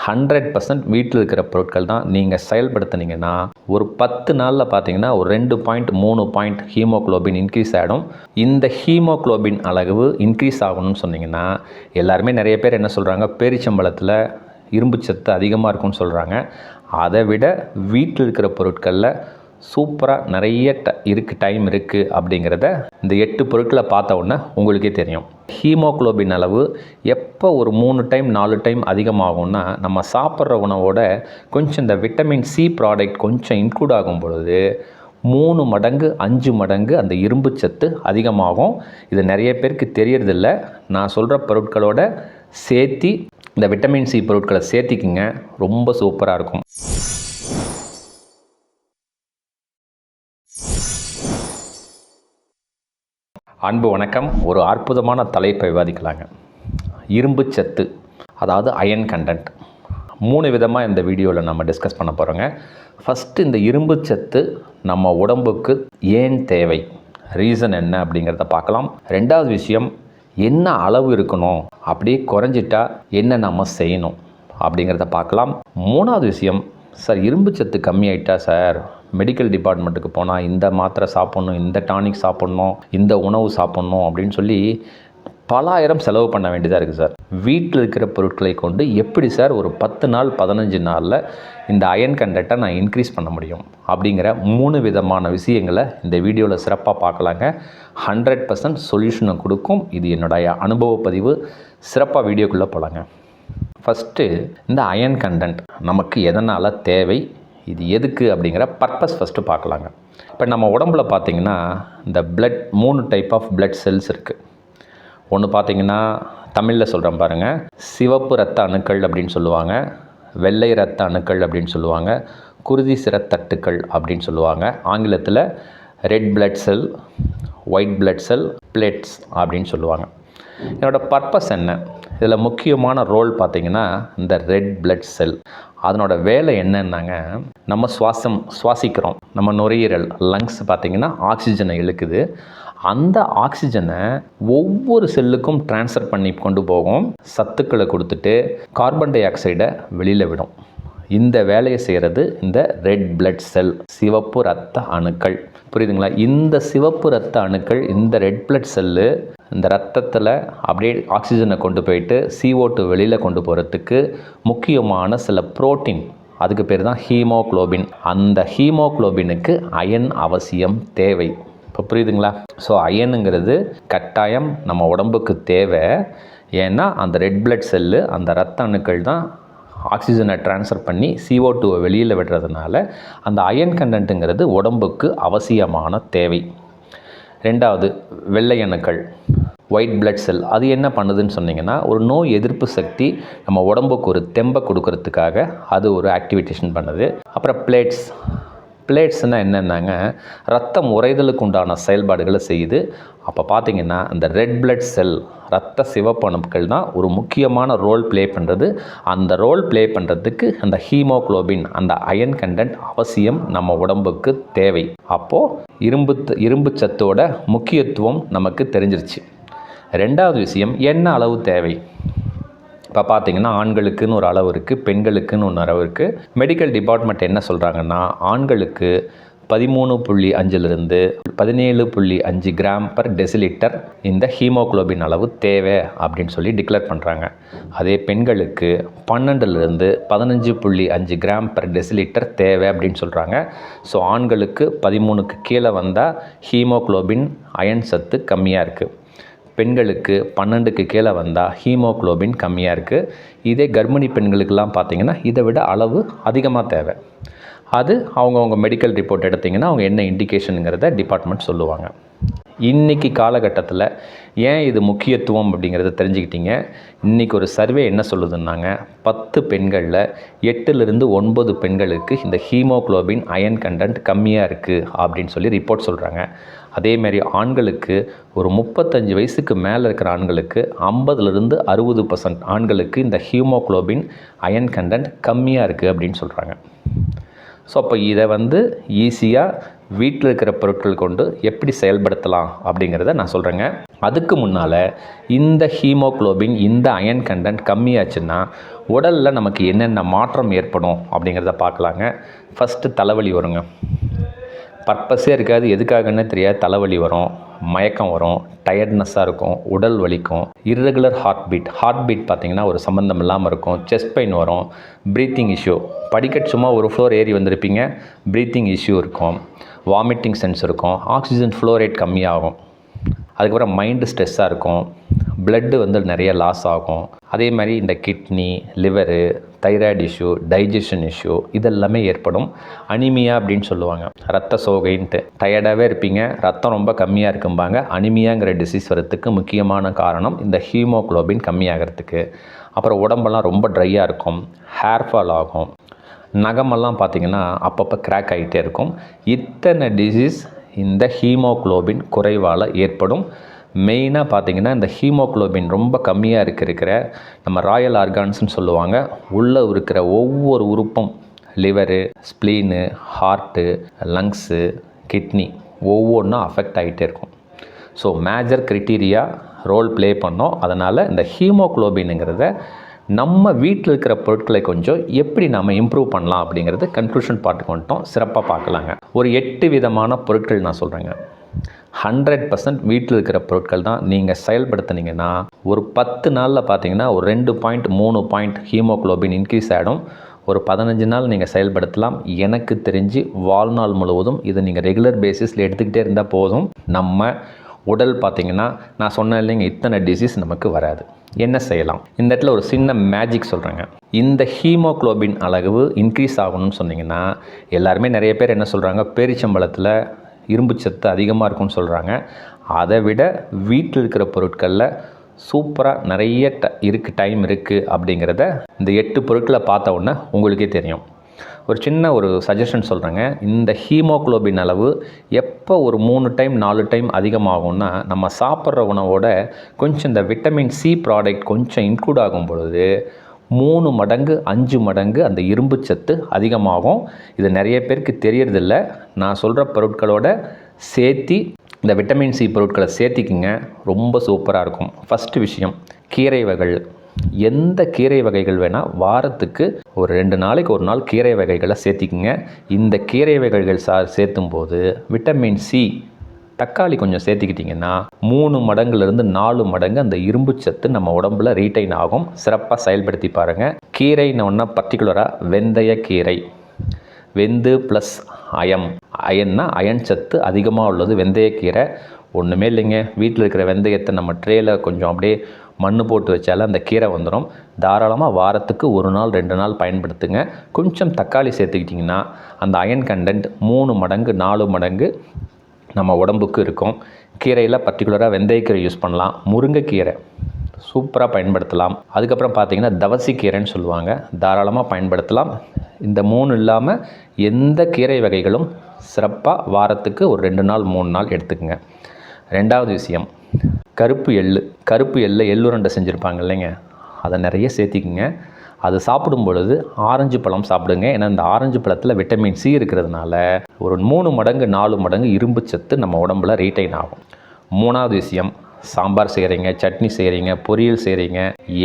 Hundred percent வீட்டில் இருக்கிற பொருட்கள் தான் நீங்கள் செயல்படுத்துனீங்கன்னா ஒரு பத்து நாளில் பார்த்தீங்கன்னா ஒரு ரெண்டு பாயிண்ட் மூணு பாயிண்ட் ஹீமோக்ளோபின் இன்க்ரீஸ் ஆகிடும் இந்த ஹீமோக்ளோபின் அளவு இன்க்ரீஸ் ஆகணும்னு சொன்னீங்கன்னா எல்லாருமே நிறைய பேர் என்ன சொல்கிறாங்க பேரிச்சம்பழத்தில் இரும்பு சத்து அதிகமாக இருக்கும்னு சொல்கிறாங்க அதை விட வீட்டில் இருக்கிற பொருட்களில் சூப்பராக நிறைய ட இருக்குது டைம் இருக்குது அப்படிங்கிறத இந்த எட்டு பொருட்களை பார்த்த உடனே உங்களுக்கே தெரியும். ஹீமோக்ளோபின் அளவு எப்போ ஒரு மூணு டைம் நாலு டைம் அதிகமாகும்னா நம்ம சாப்பிட்ற உணவோட கொஞ்சம் இந்த விட்டமின் சி ப்ராடக்ட் கொஞ்சம் இன்க்ளூட் ஆகும் பொழுது மூணு மடங்கு அஞ்சு மடங்கு அந்த இரும்பு சத்து அதிகமாகும். இது நிறைய பேருக்கு தெரியறதில்ல. நான் சொல்கிற பொருட்களோட சேர்த்தி இந்த விட்டமின் சி பொருட்களை சேர்த்திக்கிங்க. ரொம்ப சூப்பராக இருக்கும். அன்பு வணக்கம். ஒரு அற்புதமான தலைப்பை விவாதிக்கலாங்க. இரும்பு சத்து அதாவது அயன் கண்டென்ட் மூணு விதமாக இந்த வீடியோவில் நம்ம டிஸ்கஸ் பண்ண போகிறோங்க ஃபஸ்ட்டு இந்த இரும்பு சத்து நம்ம உடம்புக்கு ஏன் தேவை? ரீசன் என்ன அப்படிங்கிறத பார்க்கலாம். ரெண்டாவது விஷயம் என்ன அளவு இருக்கணும்? அப்படியே குறைஞ்சிட்டா என்ன நம்ம செய்யணும்? அப்படிங்கிறத பார்க்கலாம். மூணாவது விஷயம் சார் இரும்பு சத்து கம்மியாயிட்டா சார்? மெடிக்கல் டிபார்ட்மெண்ட்டுக்கு போனால் இந்த மாத்திரை சாப்பிட்ணும் இந்த டானிக் சாப்பிட்ணும் இந்த உணவு சாப்பிட்ணும் அப்படின்னு சொல்லி பலாயிரம் செலவு பண்ண வேண்டியதாக இருக்குது சார் வீட்டில் இருக்கிற பொருட்களை கொண்டு எப்படி சார் ஒரு பத்து நாள் பதினஞ்சு நாளில் இந்த அயன் கண்டென்ட்டை நான் இன்க்ரீஸ் பண்ண முடியும்? அப்படிங்கிற மூணு விதமான விஷயங்களை இந்த வீடியோவில் சிறப்பாக பார்க்கலாங்க. ஹண்ட்ரட் பர்சன்ட் சொல்யூஷனை கொடுக்கும். இது என்னுடைய அனுபவ பதிவு. சிறப்பாக வீடியோக்குள்ளே போகலாங்க ஃபஸ்ட்டு இந்த அயன் கண்டென்ட் நமக்கு எதனால் தேவை? இது எதுக்கு அப்படிங்கிற பர்பஸ் ஃபஸ்ட்டு பார்க்கலாங்க. இப்போ நம்ம உடம்புல பார்த்திங்கன்னா இந்த பிளட் மூணு டைப் ஆஃப் பிளட் செல்ஸ் இருக்குது ஒன்று பார்த்திங்கன்னா தமிழில் சொல்கிறேன் பாருங்கள் சிவப்பு ரத்த அணுக்கள் அப்படின்னு சொல்லுவாங்க. வெள்ளை ரத்த அணுக்கள் அப்படின்னு சொல்லுவாங்க. குருதி சிறத்தட்டுக்கள் அப்படின்னு சொல்லுவாங்க. ஆங்கிலத்தில் red blood cell white blood cell plates அப்படின்னு சொல்லுவாங்க. என்னோடய பர்பஸ் என்ன? இதில் முக்கியமான ரோல் பார்த்திங்கன்னா இந்த ரெட் பிளட் செல் அதனோட வேலை என்னன்னாங்க? நம்ம சுவாசம் சுவாசிக்கிறோம். நம்ம நுரையீரல் லங்ஸ் பார்த்திங்கன்னா ஆக்சிஜனை இழுக்குது. அந்த ஆக்சிஜனை ஒவ்வொரு செல்லுக்கும் ட்ரான்ஸ்ஃபர் பண்ணி கொண்டு போகும். சத்துக்களை கொடுத்துட்டு கார்பன் டை ஆக்சைடை வெளியில் விடும். இந்த வேலையை செய்கிறது இந்த ரெட் பிளட் செல் சிவப்பு ரத்த அணுக்கள். புரியுதுங்களா? இந்த சிவப்பு ரத்த அணுக்கள் இந்த ரெட் பிளட் செல்லு இந்த ரத்தத்தில் அப்படியே ஆக்சிஜனை கொண்டு போயிட்டு CO2 வெளியில் கொண்டு போகிறதுக்கு முக்கியமான சில புரோட்டீன் அதுக்கு பேர் தான் ஹீமோக்ளோபின். அந்த ஹீமோக்ளோபினுக்கு அயன் அவசியம் தேவை. இப்போ புரியுதுங்களா? ஸோ அயனுங்கிறது கட்டாயம் நம்ம உடம்புக்கு தேவை. ஏன்னா அந்த ரெட் பிளட் செல்லு அந்த ரத்த அணுக்கள் தான் ஆக்சிஜனை ட்ரான்ஸ்ஃபர் பண்ணி சிஓ டூவை வெளியில் விடுறதுனால அந்த அயன் கண்டென்ட்டுங்கிறது உடம்புக்கு அவசியமான தேவை. ரெண்டாவது வெள்ளை அணுக்கள். ஒயிட் பிளட் செல் அது என்ன பண்ணுதுன்னு சொன்னீங்கன்னா ஒரு நோய் எதிர்ப்பு சக்தி நம்ம உடம்புக்கு ஒரு தெம்பை கொடுக்கறதுக்காக அது ஒரு ஆக்டிவிட்டேஷன் பண்ணுது. அப்புறம் பிளேட்ஸ் பிளேட்ஸ்னால் என்னென்னாங்க ரத்தம் உறைதலுக்கு உண்டான செயல்பாடுகளை செய்யுது. அப்போ பார்த்தீங்கன்னா அந்த ரெட் பிளட் செல் ரத்த சிவப்பு அணுக்கள் தான் ஒரு முக்கியமான ரோல் ப்ளே பண்ணுறது அந்த ரோல் ப்ளே பண்ணுறதுக்கு அந்த ஹீமோக்ளோபின் அந்த அயன் கண்டென்ட் அவசியம் நம்ம உடம்புக்கு தேவை. அப்போது இரும்பு இரும்பு சத்தோட முக்கியத்துவம் நமக்கு தெரிஞ்சிருச்சு. ரெண்டாவது விஷயம் என்ன அளவு தேவை? இப்போ பார்த்தீங்கன்னா ஆண்களுக்குன்னு ஒரு அளவு இருக்குது பெண்களுக்குன்னு ஒன்று அளவு இருக்குது மெடிக்கல் டிபார்ட்மெண்ட் என்ன சொல்கிறாங்கன்னா ஆண்களுக்கு பதிமூணு புள்ளி அஞ்சிலிருந்து பதினேழு புள்ளி அஞ்சு கிராம் பர் டெசிலிட்டர் இந்த ஹீமோக்ளோபின் அளவு தேவை அப்படின்னு சொல்லி டிக்ளேர் பண்ணுறாங்க அதே பெண்களுக்கு பன்னெண்டுலேருந்து பதினஞ்சு புள்ளி அஞ்சு கிராம் பர் டெசிலிட்டர் தேவை அப்படின்னு சொல்கிறாங்க ஸோ ஆண்களுக்கு பதிமூணுக்கு கீழே வந்தால் ஹீமோக்ளோபின் அயன் சத்து கம்மியாக இருக்குது பெண்களுக்கு பன்னெண்டுக்கு கீழே வந்தால் ஹீமோக்ளோபின் கம்மியாக இருக்குது இதே கர்ப்பிணி பெண்களுக்கெல்லாம் பார்த்தீங்கன்னா இதை விட அளவு அதிகமாக தேவை. அது அவங்கவுங்க மெடிக்கல் ரிப்போர்ட் எடுத்திங்கன்னா அவங்க என்ன இண்டிகேஷனுங்கிறத டிபார்ட்மெண்ட் சொல்லுவாங்க. இன்றைக்கி காலகட்டத்தில் ஏன் இது முக்கியத்துவம் அப்படிங்கிறத தெரிஞ்சுக்கிட்டீங்க. இன்றைக்கி ஒரு சர்வே என்ன சொல்லுதுன்னாங்க பத்து பெண்களில் எட்டுலேருந்து ஒன்பது பெண்களுக்கு இந்த ஹீமோக்ளோபின் அயன் கண்டென்ட் கம்மியாக இருக்குது அப்படின்னு சொல்லி ரிப்போர்ட் சொல்கிறாங்க அதேமாரி ஆண்களுக்கு ஒரு முப்பத்தஞ்சு வயசுக்கு மேலே இருக்கிற ஆண்களுக்கு ஐம்பதுலேருந்து அறுபது பர்சன்ட் ஆண்களுக்கு இந்த ஹீமோக்ளோபின் அயன் கண்டென்ட் கம்மியாக இருக்குது அப்படின்னு சொல்கிறாங்க ஸோ அப்போ இதை வந்து ஈஸியாக வீட்டில் இருக்கிற பொருட்கள் கொண்டு எப்படி செயல்படுத்தலாம் அப்படிங்கிறத நான் சொல்கிறேங்க அதுக்கு முன்னால் இந்த ஹீமோக்ளோபின் இந்த அயன் கண்டென்ட் கம்மியாச்சுன்னா உடலில் நமக்கு என்னென்ன மாற்றம் ஏற்படும் அப்படிங்கிறத பார்க்கலாங்க. ஃபஸ்ட்டு தலைவலி வருங்க. பர்பஸே இருக்காது எதுக்காகன்னு தெரியாது. தலைவலி வரும் மயக்கம் வரும் டயர்ட்னஸ்ஸாக இருக்கும் உடல் வலிக்கும் irregular heart beat heart beat பார்த்திங்கன்னா ஒரு சம்மந்தம் இல்லாமல் இருக்கும். செஸ்ட் பெயின் வரும் ப்ரீத்திங் இஷ்யூ படிக்கட் சும்மா ஒரு ஃப்ளோர் ஏறி வந்திருப்பீங்க ப்ரீத்திங் இஷ்யூ இருக்கும். வாமிட்டிங் சென்ஸ் இருக்கும் ஆக்சிஜன் ஃப்ளோ ரேட் கம்மியாகும். அதுக்கப்புறம் மைண்டு ஸ்ட்ரெஸ்ஸாக இருக்கும் பிளட்டு வந்து நிறைய லாஸ் ஆகும். அதே மாதிரி இந்த kidney liver thyroid issue digestion issue இதெல்லாமே ஏற்படும். அனிமியா அப்படின்னு சொல்லுவாங்க. ரத்த சோகைன்ட்டு. டயர்டாகவே இருப்பீங்க ரத்தம் ரொம்ப கம்மியாக இருக்கும்பாங்க. அனிமியாங்கிற டிசீஸ் வரத்துக்கு முக்கியமான காரணம் இந்த ஹீமோக்ளோபின் கம்மியாகிறதுக்கு. அப்புறம் உடம்பெல்லாம் ரொம்ப ட்ரையாக இருக்கும். ஹேர் ஃபால் ஆகும். நகமெல்லாம் பார்த்திங்கன்னா அப்பப்போ கிராக் ஆகிட்டே இருக்கும். இத்தனை டிசீஸ் இந்த ஹீமோக்ளோபின் குறைவால் ஏற்படும். மெயினாக பார்த்திங்கன்னா இந்த ஹீமோக்ளோபின் ரொம்ப கம்மியாக இருக்க இருக்கிற நம்ம ராயல் ஆர்கான்ஸ்னு சொல்லுவாங்க. உள்ளே இருக்கிற ஒவ்வொரு உறுப்பும் liver spleen heart lungs kidney ஒவ்வொன்றும் அஃபெக்ட் ஆகிட்டே இருக்கும். So major criteria role play பண்ணோம். அதனால் இந்த ஹீமோக்ளோபின்ங்கிறத நம்ம வீட்டில் இருக்கிற பொருட்களை கொஞ்சம் எப்படி நம்ம இம்ப்ரூவ் பண்ணலாம் அப்படிங்கிறது கன்க்ளூஷன் பார்ட்டுக்கு வந்துட்டோம். சிறப்பாக பார்க்கலாங்க. ஒரு எட்டு விதமான பொருட்கள் நான் சொல்கிறேங்க ஹண்ட்ரட் பர்சன்ட் வீட்டில் இருக்கிற பொருட்கள் தான் நீங்கள் செயல்படுத்துனீங்கன்னா ஒரு பத்து நாளில் பார்த்தீங்கன்னா ஒரு ரெண்டு பாயிண்ட் மூணு பாயிண்ட் ஹீமோக்ளோபின் இன்க்ரீஸ் ஆகிடும் ஒரு பதினஞ்சு நாள் நீங்கள் செயல்படுத்தலாம். எனக்கு தெரிஞ்சு வாழ்நாள் முழுவதும் இதை நீங்கள் ரெகுலர் பேசிஸில் எடுத்துக்கிட்டே இருந்தால் போதும். நம்ம உடல் பார்த்திங்கன்னா நான் சொன்னேன் இல்லைங்க இத்தனை டிசீஸ் நமக்கு வராது. என்ன செய்யலாம்? இந்த இடத்துல ஒரு சின்ன மேஜிக் சொல்கிறேங்க இந்த ஹீமோக்ளோபின் அளவு இன்க்ரீஸ் ஆகணும்னு சொன்னிங்கன்னா எல்லாருமே நிறைய பேர் என்ன சொல்கிறாங்க பேரிச்சம்பழத்தில் இரும்பு சத்து அதிகமாக இருக்கும்னு சொல்கிறாங்க அதை விட வீட்டில் இருக்கிற பொருட்களில் சூப்பராக நிறைய ட இருக்குது டைம் இருக்குது அப்படிங்கிறத இந்த எட்டு பொருட்களை பார்த்த உடனே உங்களுக்கே தெரியும். ஒரு சின்ன ஒரு சஜஷன் சொல்கிறேங்க இந்த ஹீமோக்ளோபின் அளவு எப்போ ஒரு மூணு டைம் நாலு டைம் அதிகமாகும்னா நம்ம சாப்பிட்ற உணவோட கொஞ்சம் இந்த விட்டமின் சி ப்ராடக்ட் கொஞ்சம் இன்க்ளூட் ஆகும் பொழுது மூணு மடங்கு அஞ்சு மடங்கு அந்த இரும்பு சத்து அதிகமாகும். இது நிறைய பேருக்கு தெரியறதில்ல. நான் சொல்கிற பொருட்களோட சேர்த்தி இந்த விட்டமின் சி பொருட்களை சேர்த்திக்கிங்க. ரொம்ப சூப்பராக இருக்கும். ஃபஸ்ட்டு விஷயம் கீரை வகைகள். எந்த கீரை வகைகள் வேணால் வாரத்துக்கு ஒரு ரெண்டு நாளைக்கு ஒரு நாள் கீரை வகைகளை சேர்த்திக்கிங்க. இந்த கீரை வகைகள் சா சேர்த்தும் போது விட்டமின் சி தக்காளி கொஞ்சம் சேர்த்துக்கிட்டிங்கன்னா மூணு மடங்குலேருந்து நாலு மடங்கு அந்த இரும்பு சத்து நம்ம உடம்புல ரீட்டைன் ஆகும். சிறப்பாக செயல்படுத்தி பாருங்கள் கீரைன்னு ஒன்றா பர்டிகுலராக வெந்தய கீரை வெந்து ப்ளஸ் அயம். அயன்னா அயன் சத்து அதிகமாக உள்ளது வெந்தயக்கீரை. ஒன்றுமே இல்லைங்க. வீட்டில் இருக்கிற வெந்தயத்தை நம்ம ட்ரேயில் கொஞ்சம் அப்படியே மண் போட்டு வச்சாலே அந்த கீரை வந்துடும் தாராளமாக வாரத்துக்கு ஒரு நாள் ரெண்டு நாள் பயன்படுத்துங்க. கொஞ்சம் தக்காளி சேர்த்துக்கிட்டிங்கன்னா அந்த அயன் கண்டென்ட் மூணு மடங்கு நாலு மடங்கு நம்ம உடம்புக்கு இருக்கும். கீரையில் பர்டிகுலராக வெந்தயக்கீரை யூஸ் பண்ணலாம். முருங்கைக்கீரை சூப்பராக பயன்படுத்தலாம். அதுக்கப்புறம் பார்த்திங்கன்னா தவசி கீரைன்னு சொல்லுவாங்க. தாராளமாக பயன்படுத்தலாம். இந்த மூணு இல்லாமல் எந்த கீரை வகைகளும் சிறப்பாக வாரத்துக்கு ஒரு ரெண்டு நாள் மூணு நாள் எடுத்துக்கோங்க. ரெண்டாவது விஷயம் கருப்பு எள்ளு கருப்பு எள்ளை எள்ளுருண்டை செஞ்சுருப்பாங்க இல்லைங்க. அதை நிறைய சேர்த்திக்குங்க. அது சாப்பிடும் பொழுது ஆரஞ்சு பழம் சாப்பிடுங்க. ஏன்னா இந்த ஆரஞ்சு பழத்தில் விட்டமின் சி இருக்கிறதுனால ஒரு மூணு மடங்கு நாலு மடங்கு இரும்பு சத்து நம்ம உடம்புல ரீட்டைன் ஆகும். மூணாவது விஷயம் சாம்பார் செய்கிறீங்க சட்னி செய்கிறீங்க பொரியல் செய்கிறீங்க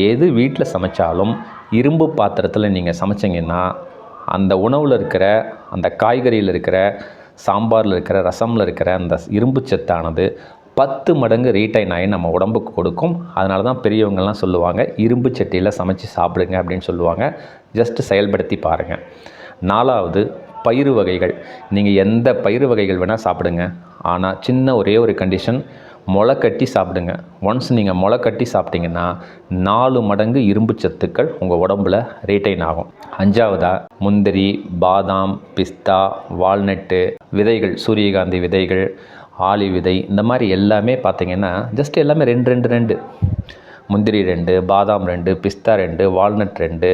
எது வீட்டில் சமைச்சாலும் இரும்பு பாத்திரத்தில் நீங்கள் சமைச்சிங்கன்னா அந்த உணவில் இருக்கிற அந்த காய்கறியில் இருக்கிற சாம்பாரில் இருக்கிற ரசமில் இருக்கிற அந்த இரும்பு சத்தானது பத்து மடங்கு ரீட்டைன் ஆகி நம்ம உடம்புக்கு கொடுக்கும். அதனால தான் பெரியவங்கள்லாம் சொல்லுவாங்க இரும்பு சட்டியில் சமைச்சு சாப்பிடுங்க அப்படின்னு சொல்லுவாங்க. ஜஸ்ட் செயல்படுத்தி பாருங்கள் நாலாவது பயிறு வகைகள். நீங்கள் எந்த பயிறு வகைகள் வேணால் சாப்பிடுங்க. ஆனால் சின்ன ஒரே ஒரு கண்டிஷன் முளை கட்டி சாப்பிடுங்க. ஒன்ஸ் நீங்கள் முளை கட்டி சாப்பிட்டீங்கன்னா நாலு மடங்கு இரும்பு சத்துக்கள் உங்கள் உடம்புல ரீட்டைன் ஆகும். அஞ்சாவதாக முந்திரி பாதாம் பிஸ்தா வால்நட்டு விதைகள் சூரியகாந்தி விதைகள் ஆளி விதை இந்த மாதிரி எல்லாமே பார்த்தீங்கன்னா ஜஸ்ட் எல்லாமே ரெண்டு ரெண்டு ரெண்டு. முந்திரி ரெண்டு பாதாம் ரெண்டு பிஸ்தா ரெண்டு வால்நட் ரெண்டு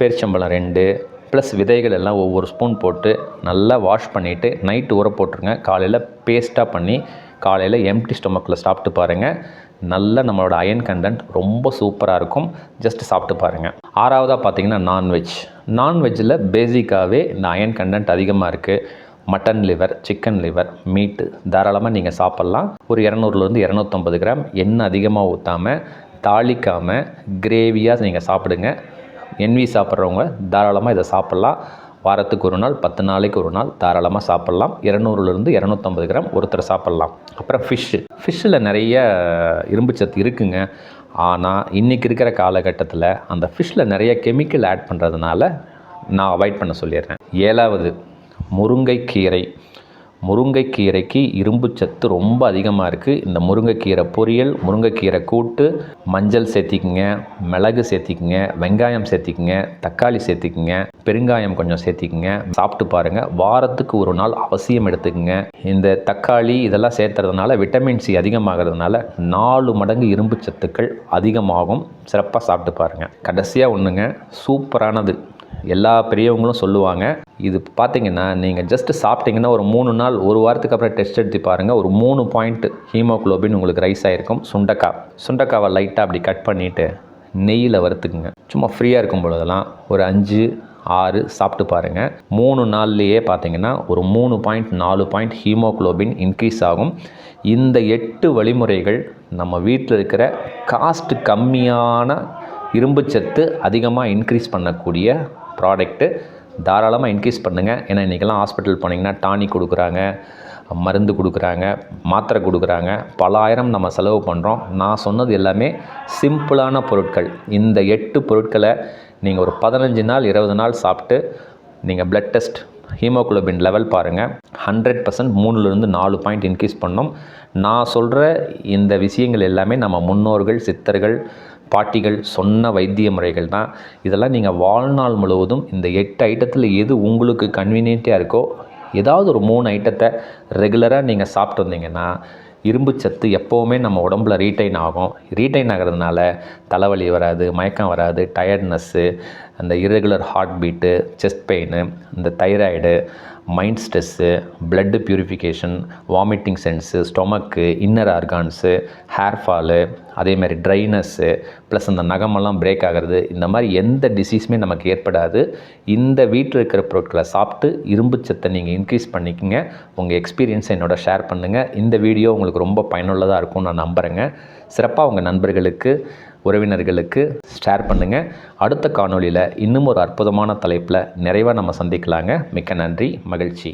பேரிச்சம்பழம் ரெண்டு ப்ளஸ் விதைகள் எல்லாம் ஒவ்வொரு ஸ்பூன் போட்டு நல்லா வாஷ் பண்ணிவிட்டு நைட்டு ஊற போட்டுருங்க. காலையில் பேஸ்ட்டாக பண்ணி காலையில் எம்டி ஸ்டொமக்கில் சாப்பிட்டு பாருங்கள் நல்ல நம்மளோட அயன் கண்டென்ட் ரொம்ப சூப்பராக இருக்கும். ஜஸ்ட் சாப்பிட்டு பாருங்கள் ஆறாவதாக பார்த்தீங்கன்னா நான்வெஜ் நான்வெஜ்ஜில் பேசிக்காகவே இந்த அயன் கண்டென்ட் அதிகமாக இருக்குது மட்டன் லிவர் சிக்கன் லிவர் மீட்டு தாராளமாக நீங்கள் சாப்பிட்லாம். ஒரு இரநூறுலேருந்து இரநூத்தம்பது கிராம் எண்ணெய் அதிகமாக ஊற்றாமல் தாளிக்காமல் கிரேவியாக நீங்கள் சாப்பிடுங்க. என்வி சாப்பிட்றவங்க தாராளமாக இதை சாப்பிட்லாம். வாரத்துக்கு ஒரு நாள் பத்து நாளைக்கு ஒரு நாள் தாராளமாக சாப்பிட்லாம். இரநூறுலேருந்து இரநூத்தம்பது கிராம் ஒருத்தர் சாப்பிட்லாம். அப்புறம் ஃபிஷ்ஷு ஃபிஷ்ஷில் நிறைய இரும்புச்சத்து இருக்குங்க. ஆனால் இன்றைக்கி இருக்கிற காலகட்டத்தில் அந்த ஃபிஷ்ஷில் நிறைய கெமிக்கல் ஆட் பண்ணுறதுனால நான் அவாய்ட் பண்ண சொல்லிடுறேன். ஏழாவது முருங்கைக்கீரை. முருங்கைக்கீரைக்கு இரும்புச்சத்து ரொம்ப அதிகமாக இருக்குது இந்த முருங்கைக்கீரை பொரியல் முருங்கைக்கீரை கூட்டு மஞ்சள் சேர்த்திக்குங்க மிளகு சேர்த்திக்குங்க வெங்காயம் சேர்த்திக்குங்க தக்காளி சேர்த்திக்குங்க பெருங்காயம் கொஞ்சம் சேர்த்திக்குங்க. சாப்பிட்டு பாருங்கள் வாரத்துக்கு ஒரு நாள் அவசியம் எடுத்துக்கோங்க. இந்த தக்காளி இதெல்லாம் சேர்த்துறதுனால விட்டமின் சி அதிகமாகிறதுனால நாலு மடங்கு இரும்பு சத்துக்கள் அதிகமாகும். சிறப்பாக சாப்பிட்டு பாருங்கள் கடைசியாக ஒன்றுங்க சூப்பரானது. எல்லா பெரியவங்களும் சொல்லுவாங்க. இது பார்த்தீங்கன்னா நீங்கள் ஜஸ்ட் சாப்பிட்டீங்கன்னா ஒரு மூணு நாள் ஒரு வாரத்துக்கு அப்புறம் டெஸ்ட் எடுத்து பாருங்கள் ஒரு மூணு பாயிண்ட் ஹீமோகுளோபின் உங்களுக்கு ரைஸ் ஆகிருக்கும் சுண்டக்காய். சுண்டக்காவை லைட்டாக அப்படி கட் பண்ணிவிட்டு நெய்யில் வறுத்துக்குங்க. சும்மா ஃப்ரீயாக இருக்கும் பொழுதெல்லாம் ஒரு அஞ்சு ஆறு சாப்பிட்டு பாருங்கள் மூணு நாள்லேயே பார்த்தீங்கன்னா ஒரு மூணு பாயிண்ட் நாலு பாயிண்ட் ஹீமோகுளோபின் இன்க்ரீஸ் ஆகும். இந்த எட்டு வழிமுறைகள் நம்ம வீட்டில் இருக்கிற காஸ்ட் கம்மியான இரும்புச்சத்து அதிகமாக இன்க்ரீஸ் பண்ணக்கூடிய ப்ராடக்ட்டு தாராளமாக இன்க்ரீஸ் பண்ணுங்கள் ஏன்னா இன்றைக்கெல்லாம் ஹாஸ்பிட்டல் போனீங்கன்னா டானிக் கொடுக்குறாங்க மருந்து கொடுக்குறாங்க மாத்திரை கொடுக்குறாங்க. பல ஆயிரம் நம்ம செலவு பண்ணுறோம் நான் சொன்னது எல்லாமே சிம்பிளான பொருட்கள். இந்த எட்டு பொருட்களை நீங்கள் ஒரு பதினஞ்சு நாள் இருபது நாள் சாப்பிட்டு நீங்கள் பிளட் டெஸ்ட் ஹீமோகுளோபின் லெவல் பாருங்கள் ஹண்ட்ரட் பர்சன்ட் மூணுலேருந்து நாலு பாயிண்ட் இன்க்ரீஸ் பண்ணோம். நான் சொல்கிற இந்த விஷயங்கள் எல்லாமே நம்ம முன்னோர்கள் சித்தர்கள் பாட்டிகள் சொன்ன வைத்திய முறைகள் தான். இதெல்லாம் நீங்கள் வாழ்நாள் முழுவதும் இந்த எட்டு ஐட்டத்தில் எது உங்களுக்கு கன்வீனியண்ட்டாக இருக்கோ ஏதாவது ஒரு மூணு ஐட்டத்தை ரெகுலராக நீங்கள் சாப்பிட்டு வந்தீங்கன்னா இரும்பு சத்து எப்போவுமே நம்ம உடம்புல ரீட்டைன் ஆகும். ரீட்டைன் ஆகிறதுனால தலைவலி வராது மயக்கம் வராது டயர்ட்னஸ்ஸு அந்த irregular heart beat chest pain இந்த thyroid mind stress blood purification vomiting sense stomach inner organs hair fall அதேமாதிரி ட்ரைனஸ்ஸு ப்ளஸ் அந்த நகமெல்லாம் பிரேக் ஆகிறது இந்த மாதிரி எந்த டிசீஸுமே நமக்கு ஏற்படாது. இந்த வீட்டில் இருக்கிற பொருட்களை சாப்பிட்டு இரும்பு சத்தை நீங்கள் இன்க்ரீஸ் பண்ணிக்கங்க. உங்கள் எக்ஸ்பீரியன்ஸை என்னோட ஷேர் பண்ணுங்கள் இந்த வீடியோ உங்களுக்கு ரொம்ப பயனுள்ளதாக இருக்கும்னு நான் நம்புகிறேங்க சிறப்பாக உங்கள் நண்பர்களுக்கு உறவினர்களுக்கு ஷேர் பண்ணுங்கள் அடுத்த காணொளியில் இன்னும் ஒரு அற்புதமான தலைப்பில் நிறைவாக நம்ம சந்திக்கலாங்க. மிக்க நன்றி மகிழ்ச்சி.